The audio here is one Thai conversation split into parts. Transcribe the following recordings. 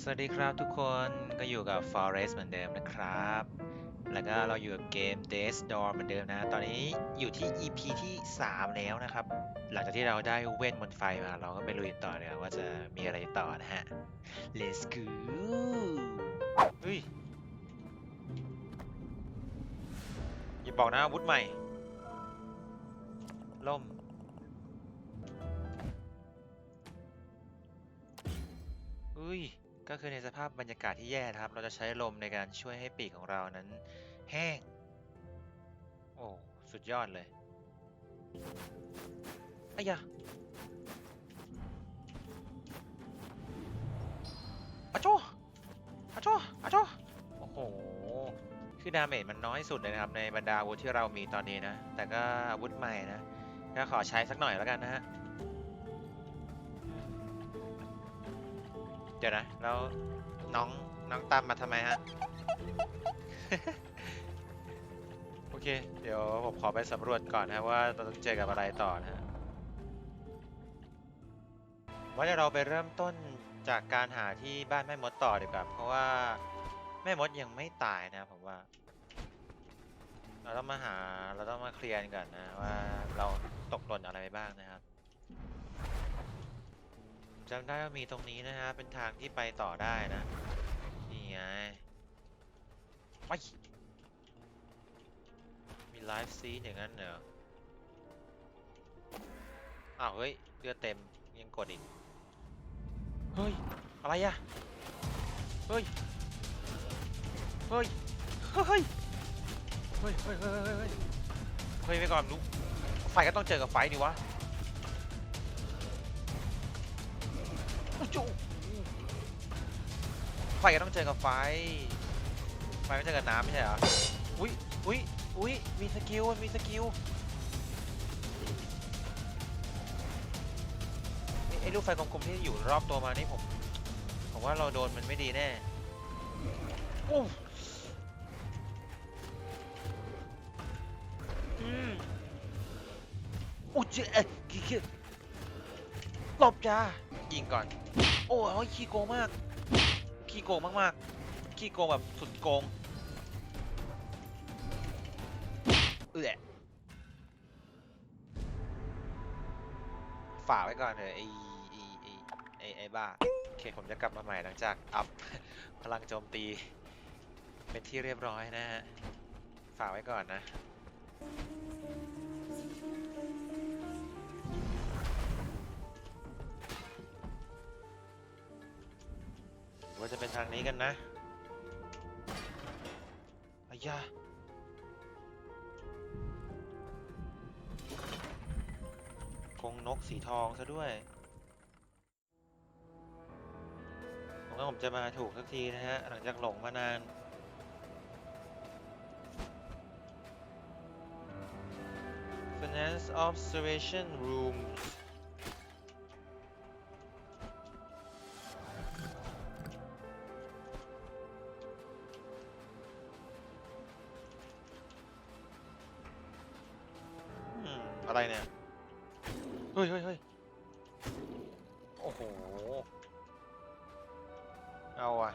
สวัสดีครับทุกคนก็อยู่กับ Forest เหมือนเดิมนะครับ แล้วก็เราอยู่กับเกม Death Door เหมือนเดิมนะ ตอนนี้อยู่ที่ EP ที่ 3 แล้วนะครับ หลังจากที่เราได้เว้นบนไฟมา เราก็ไปลุยต่อเลยว่าจะมีอะไรต่อนะฮะ Let's go เฮ้ยอย่าบอกนะอาวุธใหม่ ล่มอุ้ย ก็คือในสภาพบรรยากาศที่แย่นะครับ เราจะใช้ลมในการช่วยให้ปีกของเรานั้น แห้ง โอ้ สุดยอดเลยอายะอาโจอาโจอาโจโอ้โห คือดาเมจมันน้อยสุดเลยนะครับ ในบรรดาอาวุธที่เรามีตอนนี้นะ แต่ก็อาวุธใหม่นะ ก็ขอใช้สักหน่อยแล้วกันนะฮะ ดี๋ยวนะ แล้วน้องน้องตามมาทำไมฮะ โอเค เดี๋ยวผมขอไปสำรวจก่อนนะว่าเราต้องเจอกับอะไรต่อนะฮะว่าเดี๋ยวเราไปเริ่มต้นจากการหาที่บ้านแม่มดต่อดีกว่า เพราะว่าแม่มดยังไม่ตายนะผมว่า เราต้องมาหาเราต้องมาเคลียร์กันก่อนนะว่าเราตกหล่นอะไรไปบ้างนะครับ จำได้ว่ามีตรงนี้นะฮะ เป็นทางที่ไปต่อได้นะ นี่ไงไปมีไลฟ์ซีอย่างนั้นเหรอ อ้าว เฮ้ยเลือดเต็มยังกดอีก เฮ้ย อะไรอะเฮ้ย เฮ้ย เฮ้ย เฮ้ย เฮ้ย เฮ้ย เฮ้ย เฮ้ยเฮ้ยไปก่อนลูกไฟก็ต้องเจอกับไฟดิวะ โอ้โหไฟก็ต้องเจอกับไฟ ไฟไม่เจอกับน้ำไม่ใช่เหรอ อุ้ยอุ้ยอุ้ยมีสกิลมีสกิลไอ้ลูกไฟกลมๆที่อยู่รอบตัวมานี่ผม ผมว่าเราโดนมันไม่ดีแน่โอ้อืมโอ้เจ๊ะกี่กี่หลบจ้า ยิงก่อน โอ้ยขี้โกงมาก ขี้โกงมากๆ ขี้โกงแบบสุดโกง เอื้อฝากไว้ก่อนเถอะไอ้ไอ้ไอ้ไอ้ไอ้บ้า โอเค ผมจะกลับมาใหม่หลังจาก อัพ พลังโจมตี เป็นที่เรียบร้อยนะฮะ ฝากไว้ก่อนนะ ว่าจะเป็นทางนี้กันนะอายาคงนกสีทองซะด้วย ผมว่าผมจะมาถูกสักทีนะฮะ หลังจากหลงมานาน Finance Observation Rooms อะไรเนี่ย เฮ้ยเฮ้ยเฮ้ยโอ้โห เอาอะ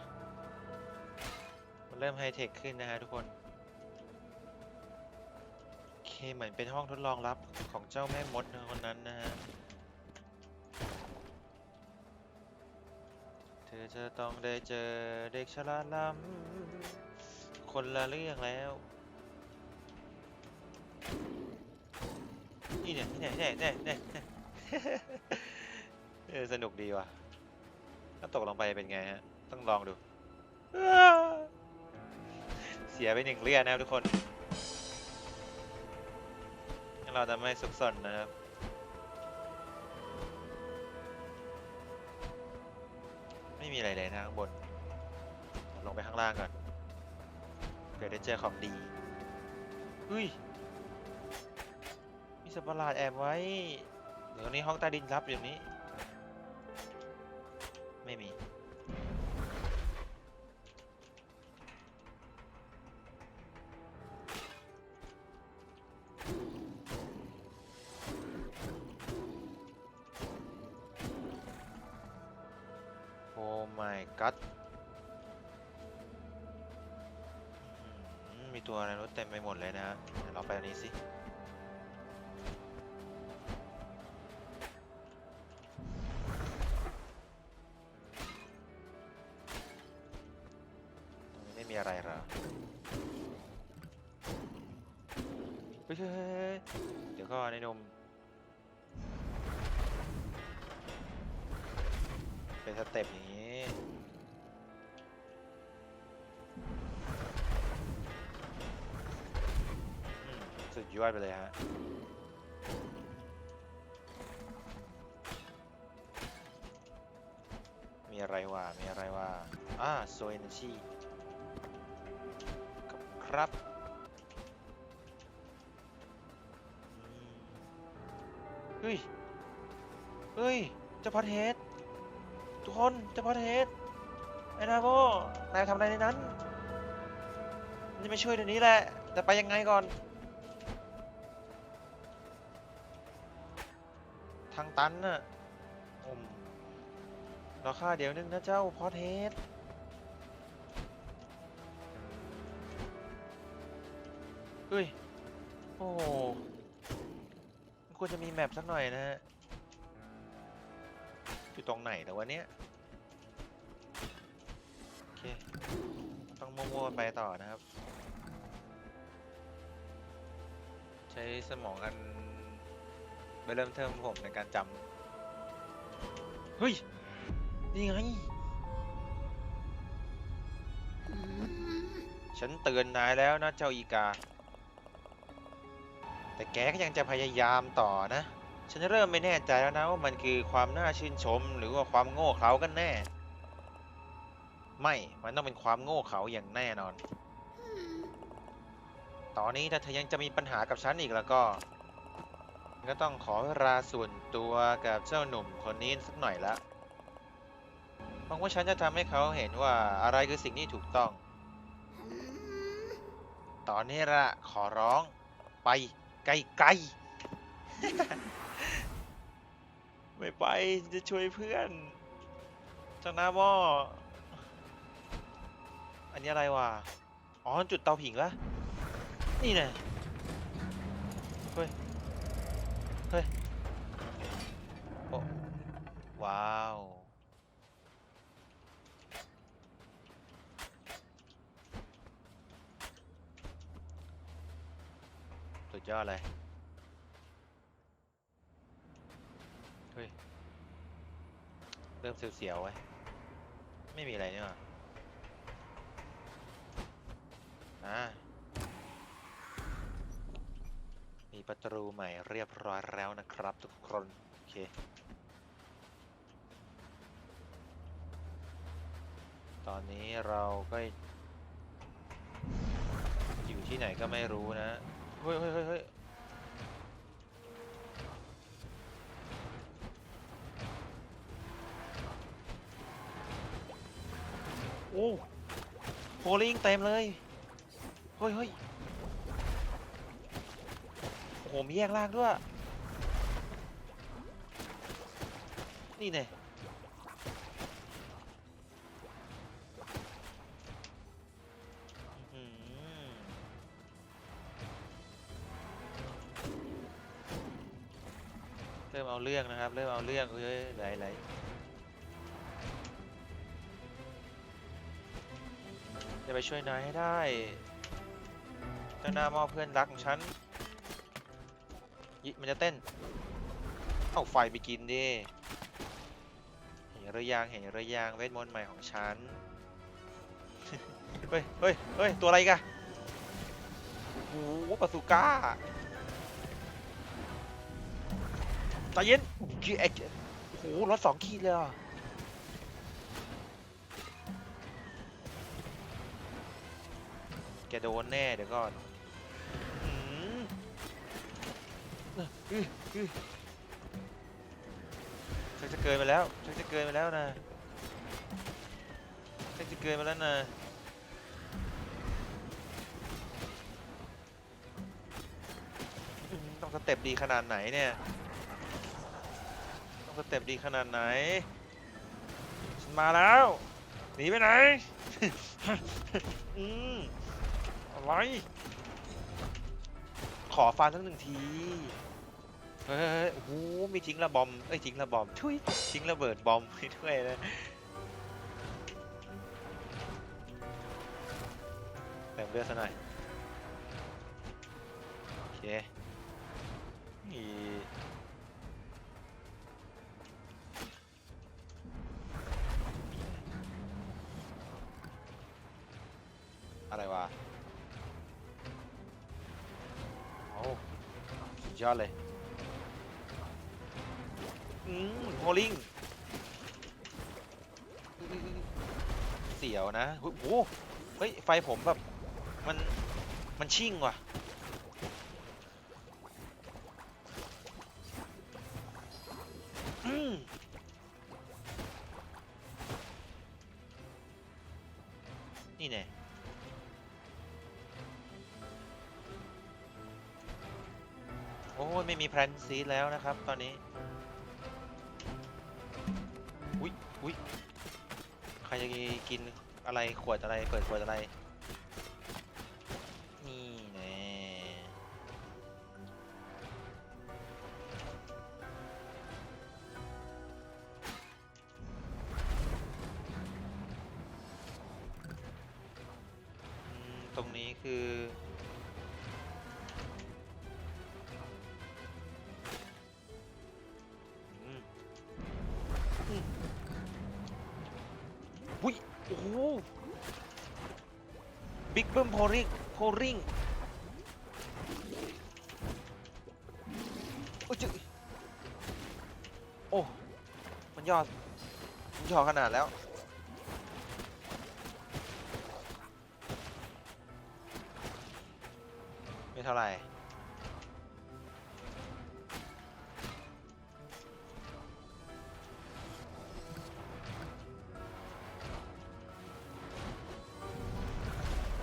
มันเริ่มไฮเทคขึ้นนะฮะทุกคน โอเค เหมือนเป็นห้องทดลองลับของเจ้าแม่มดคนนั้นนะฮะ เธอจะต้องได้เจอเด็กฉลาดล้ำคนละเรื่องแล้ว นี่เนี่ยนี่เนี่ยนี่เนี่ยนี่เนี่ยเออสนุกดีว่ะ ถ้าตกลงไปเป็นไงฮะ ต้องลองดู เสียไปหนึ่งเลือดนะครับทุกคนงั้นเราจะไม่ซุกซนนะครับไม่มีอะไรเลยนะข้างบน ลงไปข้างล่างก่อนเผื่อได้เจอของดีเฮ้ย มีสัตว์ประหลาดแอบไว้ เดี๋ยวนี้ห้องใต้ดินรับอยู่นี้ ฮ้ยเฮ้ยเฮ้ยเดี๋ยวก็ในนมเป็นสเต็ปอย่างนี้อืมสุดยอดไปเลยฮะมีอะไรวะมีอะไรวะอ่าโซเอเนชีครับ เฮ้ย เฮ้ยเจะพอดเฮดทุกคนเจะพอดเฮดไอ้นาโบนายทำอะไรในนั้นจะไม่ช่วยเดี๋ยวนี้แหละ แต่ไปยังไงก่อน ทางตันน่ะอืมรอข้าเดี๋ยวนึงนะเจ้าพอดเฮดเฮ้ย โอ้ ควรจะมีแมปสักหน่อยนะฮะ อยู่ตรงไหนแต่วันเนี้ยโอเค ต้องมั่วๆไปต่อนะครับ ใช้สมองอันไปเริ่มเทิมผมในการจำเฮ้ย นี่ไง ฉันเตือนนายแล้วนะเจ้าอีกา แต่แกก็ยังจะพยายามต่อนะ ฉันเริ่มไม่แน่ใจแล้วนะว่ามันคือความน่าชื่นชม หรือว่าความโง่เขลากันแน่ ไม่ มันต้องเป็นความโง่เขลาอย่างแน่นอน ตอนนี้ถ้าเธอยังจะมีปัญหากับฉันอีกแล้วก็ ก็ต้องขอเวลาส่วนตัวกับเจ้าหนุ่มคนนี้สักหน่อยละหวังว่าฉันจะทำให้เขาเห็นว่าอะไรคือสิ่งที่ถูกต้อง ตอนนี้ละขอร้องไป ไกลๆไม่ไปจะช่วยเพื่อนเจ้าหน้าหม้ออันนี้อะไรวะ อ๋อ จุดเตาผิงละนี่ไงเฮ้ย เฮ้ย โอ้ ว้าว สุดยอดเลย เฮ้ย เริ่มเสียวๆไว้ ไม่มีอะไรเนี่หว่าอ่ามีประตูใหม่เรียบร้อยแล้วนะครับ ทุกคน โอเค ตอนนี้เราก็ อยู่ที่ไหนก็ไม่รู้นะ เฮ้ยเฮ้ยเฮ้ยเฮ้ยโอ้โพลิงเต็มเลย เฮ้ยเฮ้ยโอ้โหมีแยกล่างด้วย นี่เนี่ย ริ่มเอาเรื่องนะครับ เริ่มเอาเรื่องเฮ้ยไหลไหลจะไปช่วยนายให้ได้ เจ้าหน้ามอเพื่อนรักของฉันยิมันจะเต้น เอาไฟไปกินดิ เห็นรือยังเห็นรือยังเวทมนต์ใหม่ของฉัน เฮ้ยเฮ้ยเฮ้ยตัวอะไรกอะโอ้โหปาสุก้า ใจเย็นคือไอ้โอ้โหรถสองขีดเลยอะแกโดนแน่เดี๋ยวก่อนอืมอื้ออื้อชักจะเกินไปแล้วชักจะเกินไปแล้วนะชักจะเกินไปแล้วนะอื้อต้องสเต็ปดีขนาดไหนเนี่ย สเต็ปดีขนาดไหนฉันมาแล้วหนีไปไหน อืมอะไร ขอฟันสักหนึ่งที เฮ้ยโอ้โหมีทิ้งระบอม เอ้ยทิ้งระบอมทุยทิ้งระเบิดบอมให้ด้วยนะเติมเลือดซะหน่อย โอเค อะไรวะโอ้สุดยอดเลย อืมโฮลิงเสียวนะโอ้โหเฮ้ย ไฟผมแบบ มัน มันชิ่งว่ะ แพลนซีดแล้วนะครับ ตอนนี้ อุ้ยอุ้ยใครจะกินอะไรขวดอะไรเปิดขวดอะไร นี่แน่ตรงนี้คือ บิ๊กเบิ้มโพริงโพริงโอ้ยจึ๊ยโอ้ มันยอด มันยอดขนาดแล้ว ไม่เท่าไหร่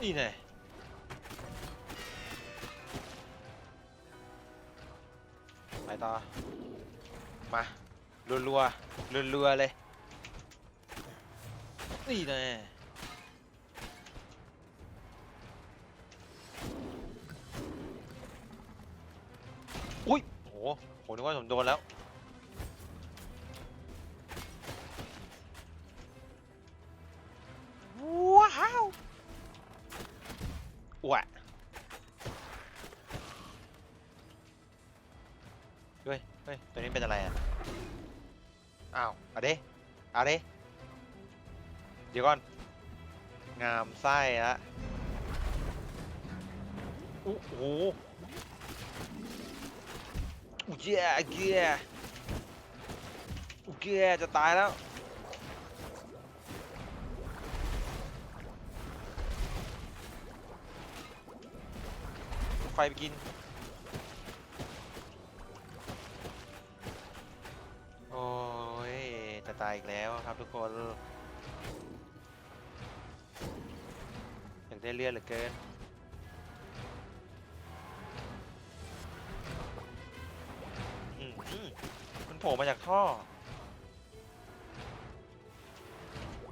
นี่แน่ไปต่อ มารัวรัวรัวๆเลย นี่แน่อุ้ยโหผมนึกว่าผมโดนแล้ว โอ้โหอู้เย่เกียอู้เกียจะตายแล้วไฟไปกินโอ้ยจะตายอีกแล้วครับทุกคนอยากได้เลือดเหลือเกิน ล่มาจากท่อ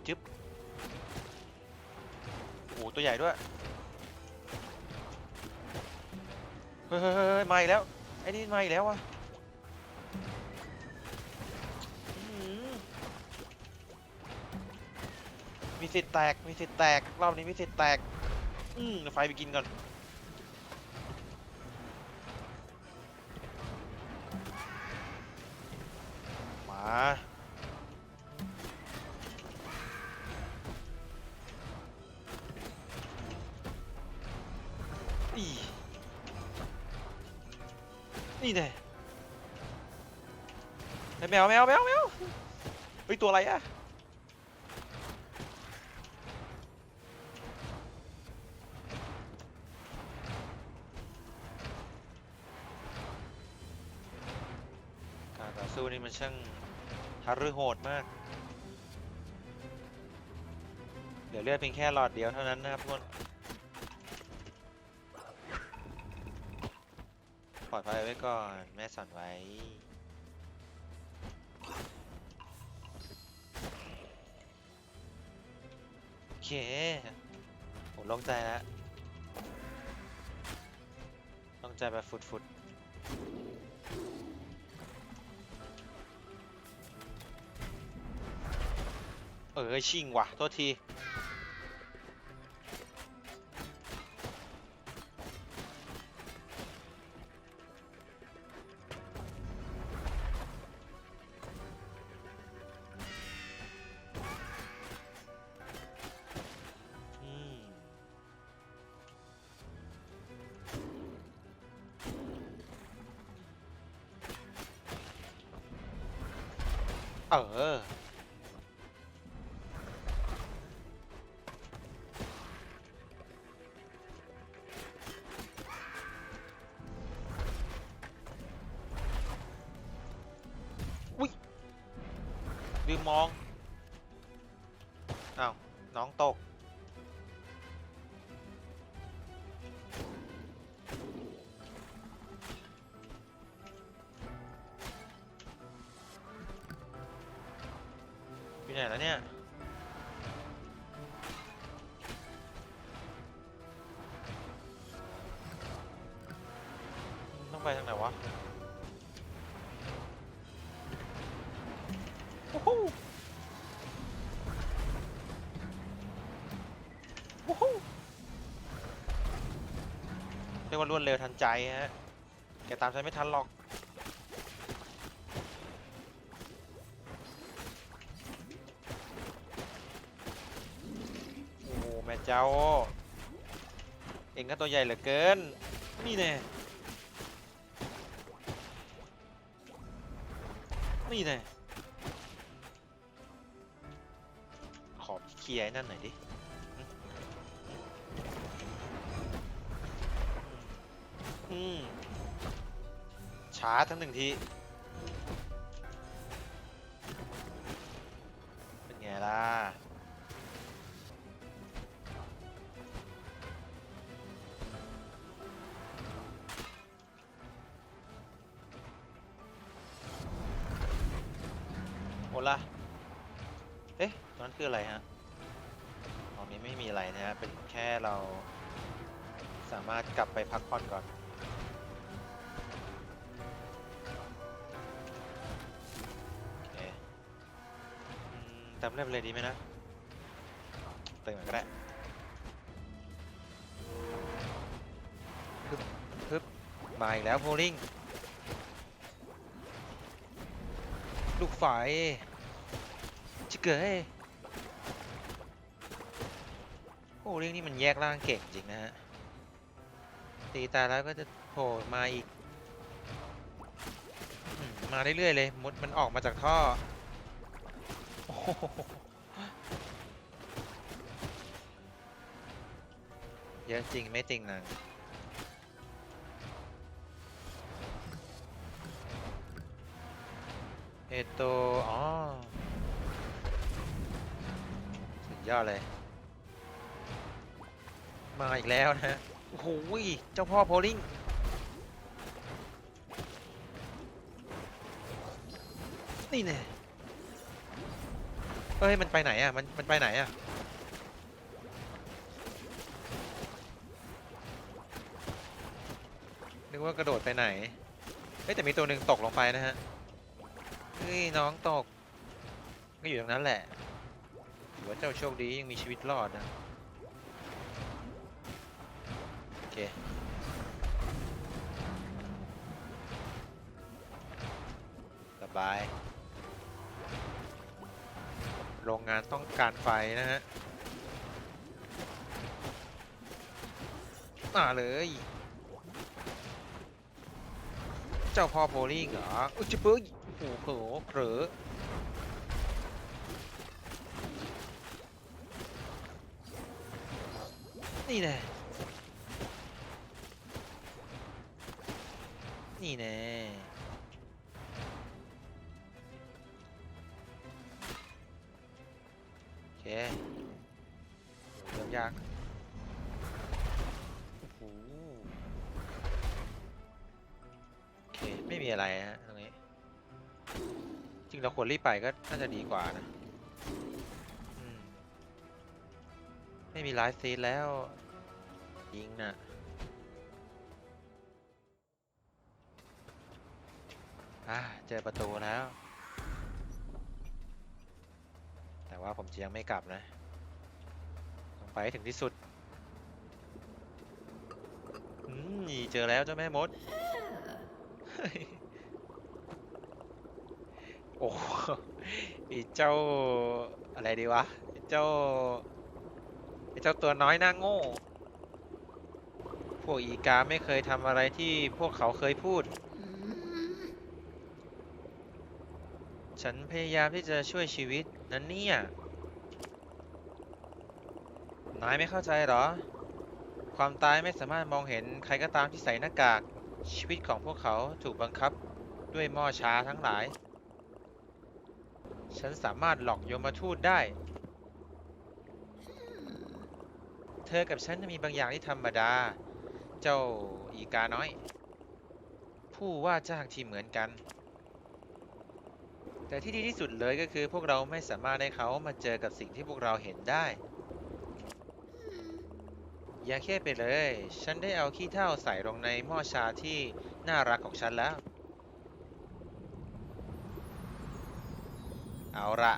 จึ๊บโอ้โหตัวใหญ่ด้วย เฮ้ยเฮ้ยเฮ้ยมาอีกแล้ว ไอ้นี่มาอีกแล้วอะมีสิทธิ์แตก มีสิทธิ์แตก รอบนี้มีสิทธิ์แตก อืมไฟไปกินก่อน มวแมวแมวแมวเฮ้ยตัวอะไรอะการต่อสู้นี่มันช่างฮารือโหดมาก เหลือเลือดเพียงแค่หลอดเดียวเท่านั้นนะครับทุกคนปลอดภัยไว้ก่อน แม่สอนไว้ ผมลงใจแล้วลงใจแบบฟุดๆเออ ชิงว่ะ โทษที เออ อุ้ยลืมมอง แล้วเนี่ย ต้องไปทางไหนวะโอ้โหโอ้โหเรียกว่ารวดเร็วทันใจฮะ แกตามฉันไม่ทันหรอก เจ้า เองก็ตัวใหญ่เหลือเกิน นี่แน่นี่แน่ขอเคลียร์นั่นหน่อยดิอืมช้าทั้งหนึ่งทีเป็นไงล่ะ ล่ะ เอ๊ะตรงนั้นคืออะไรฮะตอนนี้ไม่มีอะไรนะฮะ เป็นแค่เราสามารถกลับไปพักผ่อนก่อน โอเคอืมเติมเล่มเลยดีไหมนะ เติมก่อนก็ได้ฮึบฮึบมาอีกแล้วโพลิงลูกไฟจิ เกยโอ้เรื่องนี้มันแยกร่างเก่งจริงนะฮะ ตีตายแล้วก็จะโผล่มาอีก มาเรื่อยๆเลย มดมันออกมาจากท่อโอ้โหเยอะจริงไม่จริงนะเอโตอ๋ ยอดเลย มาอีกแล้วนะฮะโอ้โหเจ้าพ่อโพลิงนี่แน่เอ้ย มันไปไหนอะ มัน มันไปไหนอะ นึกว่ากระโดดไปไหน เฮ้ย แต่มีตัวหนึ่งตกลงไปนะฮะ เฮ้ย น้องตก ก็อยู่ตรงนั้นแหละ ถือว่าเจ้าโชคดียังมีชีวิตรอดนะ โอเค สบาย โรงงานต้องการไฟนะฮะมาเลย เจ้าพ่อโพลิงเหรอ อุ้ยจะเปิ้ลโอ้โหเผลอ นี่แน่นี่แน่โอเคโหเรื่องยากโอ้โหโอเค ไม่มีอะไรฮะตรงนี้ จริงเราควรรีบไปก็น่าจะดีกว่านะไม่มีไลฟ์ซีดแล้ว ยิงน่ะอ่าเจอประตูแล้ว แต่ว่าผมจะยังไม่กลับนะต้องไปถึงที่สุดอืมนี่เจอแล้วเจ้าแม่มด โอ้โหไอเจ้าอะไรดีวะไอเจ้าไอเจ้าตัวน้อยหน้าโง่ พวกอีกาไม่เคยทำอะไรที่พวกเขาเคยพูด ฉันพยายามที่จะช่วยชีวิตนั้นเนี่ย นายไม่เข้าใจเหรอ ความตายไม่สามารถมองเห็นใครก็ตามที่ใส่หน้ากาก ชีวิตของพวกเขาถูกบังคับด้วยหม้อช้าทั้งหลาย ฉันสามารถหลอกโยมทูตได้ เธอกับฉันมีบางอย่างที่ธรรมดา เจ้าอีกาน้อย ผู้ว่าจ้างที่เหมือนกัน แต่ที่ดีที่สุดเลยก็คือพวกเราไม่สามารถให้เขามาเจอกับสิ่งที่พวกเราเห็นได้ อย่าแค่ไปเลย ฉันได้เอาขี้เถ้าใส่ลงในหม้อชาที่น่ารักของฉันแล้ว เอาละ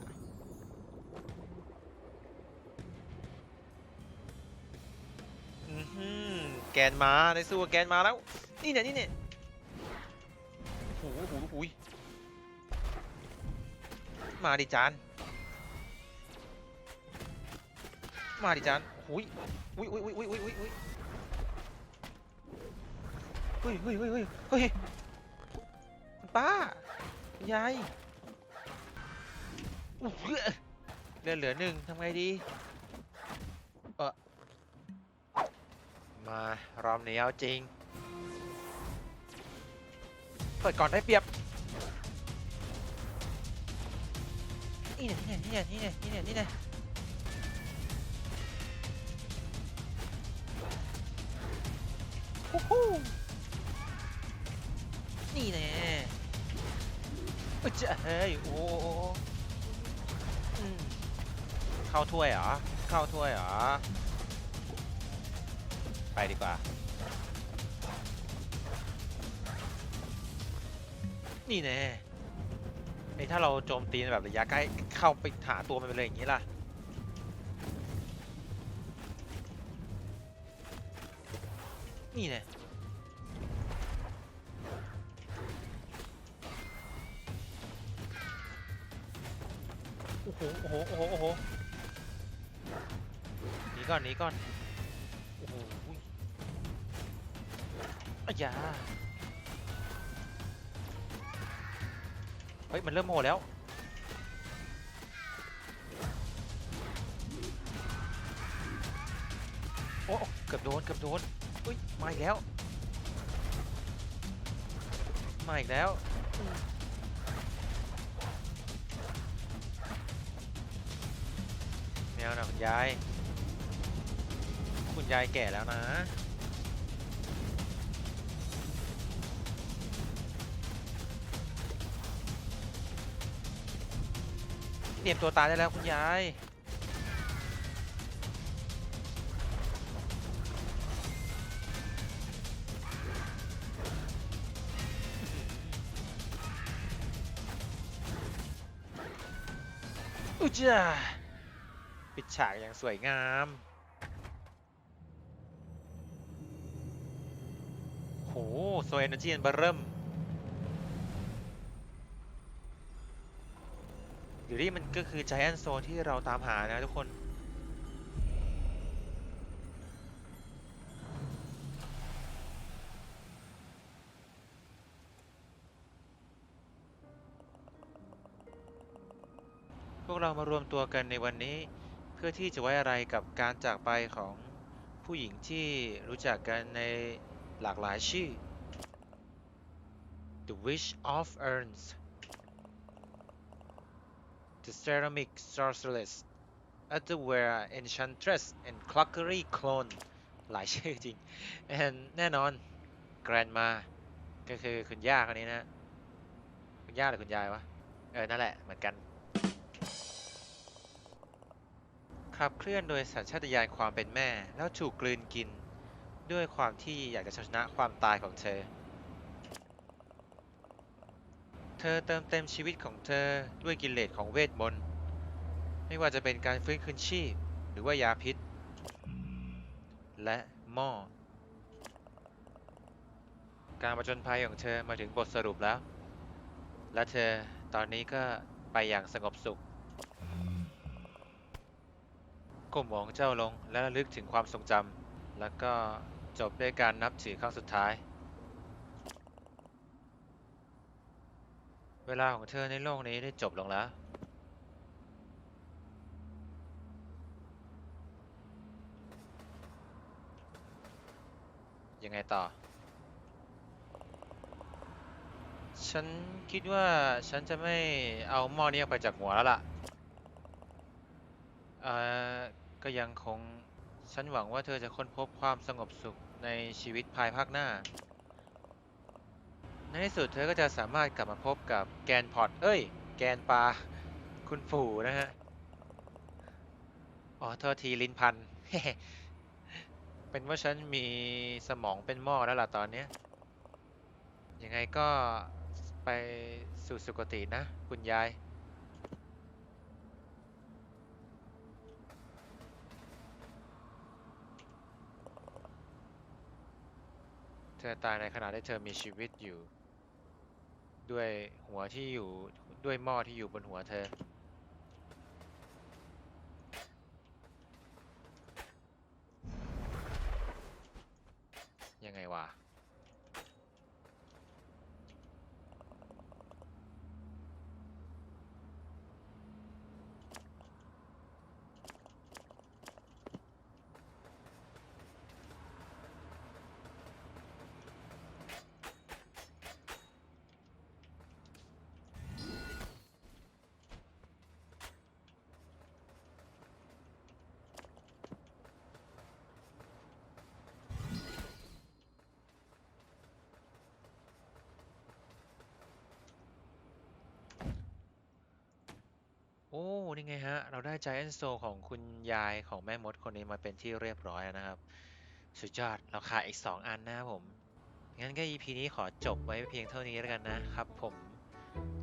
อื้อหือ แกนมาได้สู้กับแกนมาแล้ว นี่เนี่ยนี่เนี่ยโอ้โหโอ้โหมาดิจาน มาดิจานหุยอุ้ยอุ้ยอุ้ยอุ้ยอุ้ยอุ้ยเฮ้ยเฮ้ยเฮ้ยเฮ้ยเฮ้ยป้ายายอู้หูเหลือเหลือหนึ่งทำไงดี มารอบนี้เอาจริง เปิดก่อนได้เปรียบ นี่เนี่ยนี่เนี่ยนี่เนี่ยนี่เนี่ยนี่เนี่ยฮู้ฮู้นี่แน่เอ้เจ้เฮ้ยโอ้โหเข้าถ้วยเหรอ เข้าถ้วยเหรอ ไปดีกว่า นี่แน่ไอ้ถ้าเราโจมตีในแบบระยะใกล้เข้าไปหาตัวมันไปเลยอย่างนี้ล่ะนี่แน่โอ้โห โอ้โห โอ้โหหนีก่อนหนีก่อน อายาเฮ้ย มันเริ่มโมโหแล้ว โอ้เกือบโดน เกือบโดนอุ้ย มาอีกแล้ว มาอีกแล้ว แมวนะคุณยาย คุณยายแก่แล้วนะ ตรียมตัวตายได้แล้วคุณยาย อุยจ้าปิดฉากอย่างสวยงาม โหโซเอเนอร์จีนเบอร์เริ่ม รือที่มันก็คือ Giant Zone ที่เราตามหานะทุกคน พวกเรามารวมตัวกันในวันนี้เพื่อที่จะไว้อะไรกับการจากไปของผู้หญิงที่รู้จักกันในหลากหลายชื่อ The Witch of Urns The Ceramic Sorceress Underwear Enchantress and Clockery Clone หลายชื่อจริง and แน่นอน Grandma ก็คือคุณย่าคนนี้นะ คุณย่าหรือคุณยายวะ เออ นั่นแหละ เหมือนกัน ขับเคลื่อนโดยสัญชาตญาณความเป็นแม่ แล้วถูกกลืนกิน ด้วยความที่อยากจะชนะความตายของเธอ เธอเติมเต็มชีวิตของเธอด้วยกิเลสของเวทมนต์ ไม่ว่าจะเป็นการฟื้นคืนชีพ หรือว่ายาพิษ และหม้อ การประจนภัยของเธอมาถึงบทสรุปแล้ว และเธอตอนนี้ก็ไปอย่างสงบสุขก้มมองเจ้าลงและระลึกถึงความทรงจำแล้วก็จบด้วยการนับถือครั้งสุดท้าย เวลาของเธอในโลกนี้ได้จบลงแล้ว ยังไงต่อ ฉันคิดว่าฉันจะไม่เอาหม้อนี้ออกไปจากหัวแล้วล่ะเอ่อก็ยังคง ฉันหวังว่าเธอจะค้นพบความสงบสุขในชีวิตภายภาคหน้า ในที่สุดเธอก็จะสามารถกลับมาพบกับแกนพอร์ตเอ้ย แกนปลาคุณปู่นะฮะ อ๋อโทษทีลินพัน เป็นว่าฉันมีสมองเป็นหม้อแล้วล่ะตอนนี้ ยังไงก็ไปสู่สุคตินะ คุณยายเธอตายในขณะที่เธอมีชีวิตอยู่ ด้วยหัวที่อยู่ด้วยหม้อที่อยู่บนหัวเธอ ยังไงวะ อ้ นี่ไงฮะ เราได้ Giant Soul ของคุณยายของแม่มดคนนี้มาเป็นที่เรียบร้อยแล้วนะครับ สุดยอด เราขาดอีก 2 อันนะครับผม งั้นก็ EP นี้ขอจบไว้เพียงเท่านี้แล้วกันนะครับผม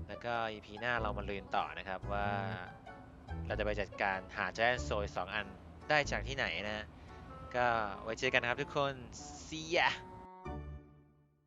แล้วก็ EP หน้าเรามาลืนต่อนะครับว่าเราจะไปจัดการหา Giant Soul อีกสองอันได้จากที่ไหนนะ ก็ไว้เจอกันนะครับทุกคน see ya